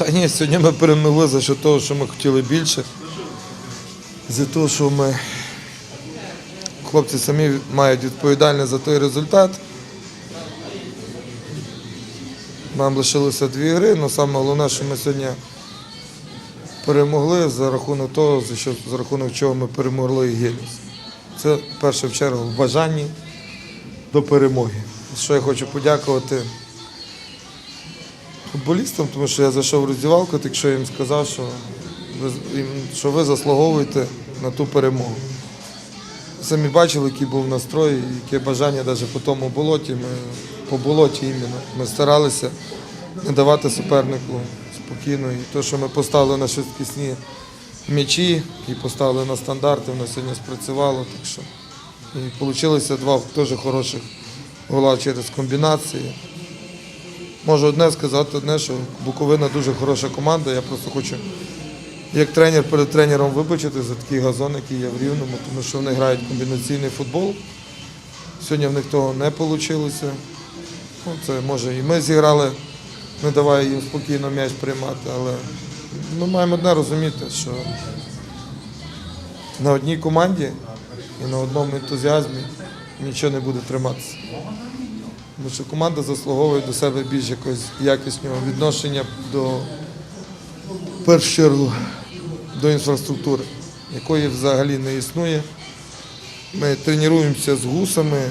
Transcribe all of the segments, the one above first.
Та ні, сьогодні ми перемогли за що того, що ми хотіли більше. За того, що ми хлопці самі мають відповідальність за той результат. Нам лишилося дві гри, але саме головне, що ми сьогодні перемогли за рахунок того, за, що, за рахунок чого ми перемогли Геліс. Це в першу чергу в бажанні до перемоги. Що я хочу подякувати футболістам, тому що я зайшов в роздівалку, так що їм сказав, що ви, що ви заслуговуєте на ту перемогу. Самі бачили, який був настрой, яке бажання навіть по тому болоті. Ми, по болоті іменно. Ми старалися не давати супернику спокійно. І те, що ми поставили на швидкісні м'ячі і поставили на стандарти, воно сьогодні спрацювало. Так що. І вийшло два теж хороших гола через комбінації. Можу одне сказати, одне, що Буковина дуже хороша команда. Я просто хочу, як тренер перед тренером вибачити за такий газон, який є в Рівному, тому що вони грають комбінаційний футбол. Сьогодні в них того не вийшло. Ну, це може і ми зіграли, не давая їм спокійно м'яч приймати, але ми маємо одне розуміти, що на одній команді і на одному ентузіазмі нічого не буде триматися. Тому що команда заслуговує до себе більш якогось якісного відношення до в чергу до інфраструктури, якої взагалі не існує. Ми тренуємося з гусами,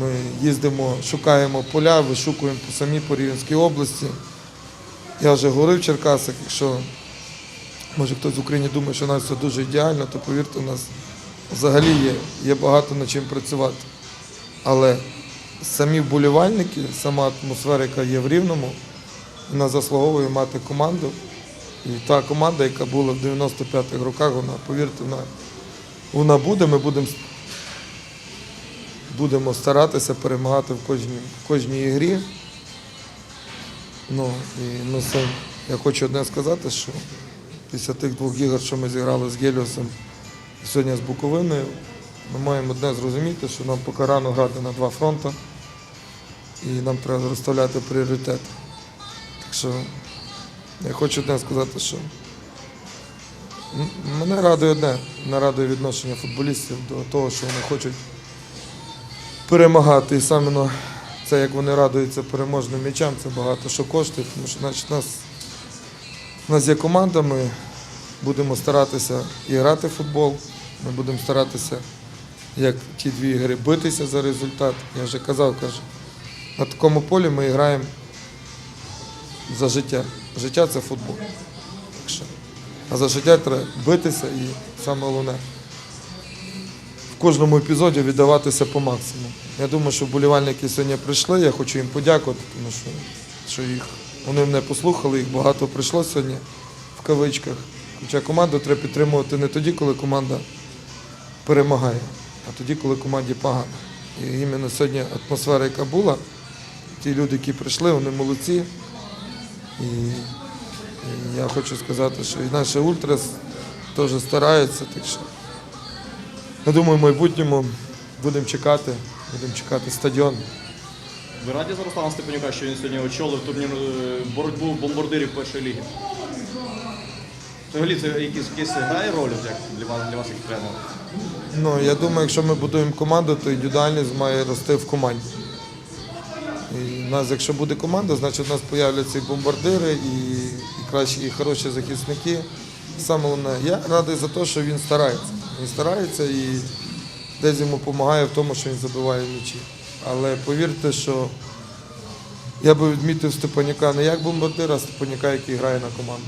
ми їздимо, шукаємо поля, вишукуємо по самій по Рівненській області. Я вже говорив в Черкасах, якщо може хтось в Україні думає, що у нас все дуже ідеально, то повірте, у нас взагалі є, є багато над чим працювати. Але самі вболівальники, сама атмосфера, яка є в Рівному, вона заслуговує мати команду. І та команда, яка була в 95-х роках, вона, повірте, вона, вона буде, ми будемо, будемо старатися перемагати в кожній, в кожній ігрі. Ну, і ми все, я хочу одне сказати, що після тих двох ігор, що ми зіграли з Геліосом сьогодні з Буковиною, ми маємо одне зрозуміти, що нам поки рано грати на два фронти, і нам треба розставляти пріоритети. Так що я хочу одне сказати, що мене радує одне, мене радує відношення футболістів до того, що вони хочуть перемагати. І саме це, як вони радуються переможним м'ячам, це багато що коштує, тому що значить, нас, нас є команда, ми будемо старатися і грати в футбол, ми будемо старатися, як ті дві ігри, битися за результат. Я вже казав, кажу, на такому полі ми граємо за життя. Життя це футбол. А за життя треба битися і саме головне в кожному епізоді віддаватися по максимуму. Я думаю, що вболівальники сьогодні прийшли, я хочу їм подякувати, тому що, що їх, вони мене послухали, їх багато прийшло сьогодні в кавичках. Хоча команду треба підтримувати не тоді, коли команда перемагає, а тоді, коли команді погано. І іменно сьогодні атмосфера, яка була, ті люди, які прийшли, вони молодці. І, і я хочу сказати, що і наші ультрас теж стараються. Так що, я думаю, в майбутньому будемо чекати, будемо чекати стадіон. Ви раді за Руслана Степанюка, що він сьогодні очолив турнірну е, боротьбу бомбардирів першої ліги? Взагалі, це якийсь, якийсь грає роль як для вас, для вас як тренера? Ну, я думаю, якщо ми будуємо команду, то індивідуальність має рости в команді. В нас, якщо буде команда, значить у нас з'являться і бомбардири, і, і кращі, і хороші захисники. Саме головне, я радий за те, що він старається. Він старається і десь йому допомагає в тому, що він забиває м'ячі. Але повірте, що я би відмітив Степаняка не як бомбардира, а Степаняка, який грає на команду.